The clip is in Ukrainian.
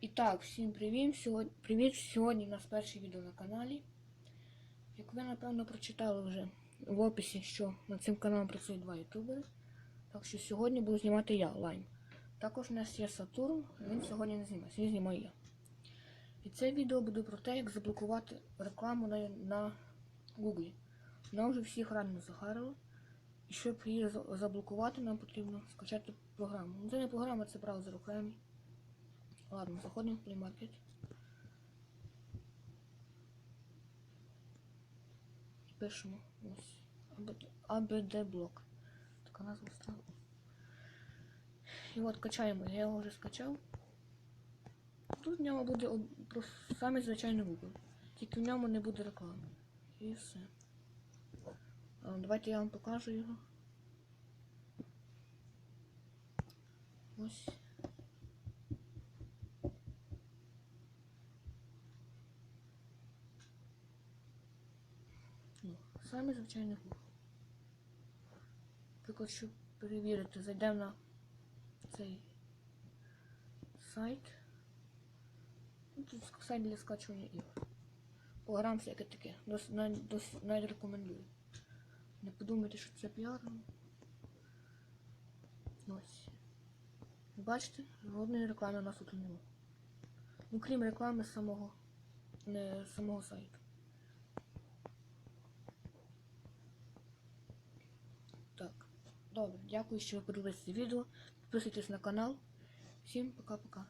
І так, всім привіт. Сьогодні, привіт. Сьогодні у нас перше відео на каналі. Як ви напевно прочитали вже в описі, що над цим каналом працюють два ютубери. Так що сьогодні буду знімати я лайм. Також у нас є Сатурн, він сьогодні не знімається, він знімає я. І це відео буде про те, як заблокувати рекламу на, на Google. Вона вже всіх реально загарила. І щоб її заблокувати, нам потрібно скачати програму. Ну, це не програма, це браузер окремий. Ладно, заходимо в. І пишемо ось ABD блок. Така назва стала. І от качаємо. Я його вже скачав. Тут в ньому буде просто саме звичайний Google. Тільки в ньому не буде реклами. І все. Давайте я вам покажу його. Ось. Ну, саме звичайний Google. Наприклад, щоб перевірити, зайдемо на цей сайт. Ну, Тут сайт для скачування ігор. Програм всяке таке. Дос, навіть, рекомендую. Не подумайте, що це піар. Ось. Бачите, жодної реклами у нас тут немає. Ну, крім реклами самого, не самого сайту. Так, добре, дякую, що ви подивилися відео. Підписуйтесь на канал. Всім пока-пока.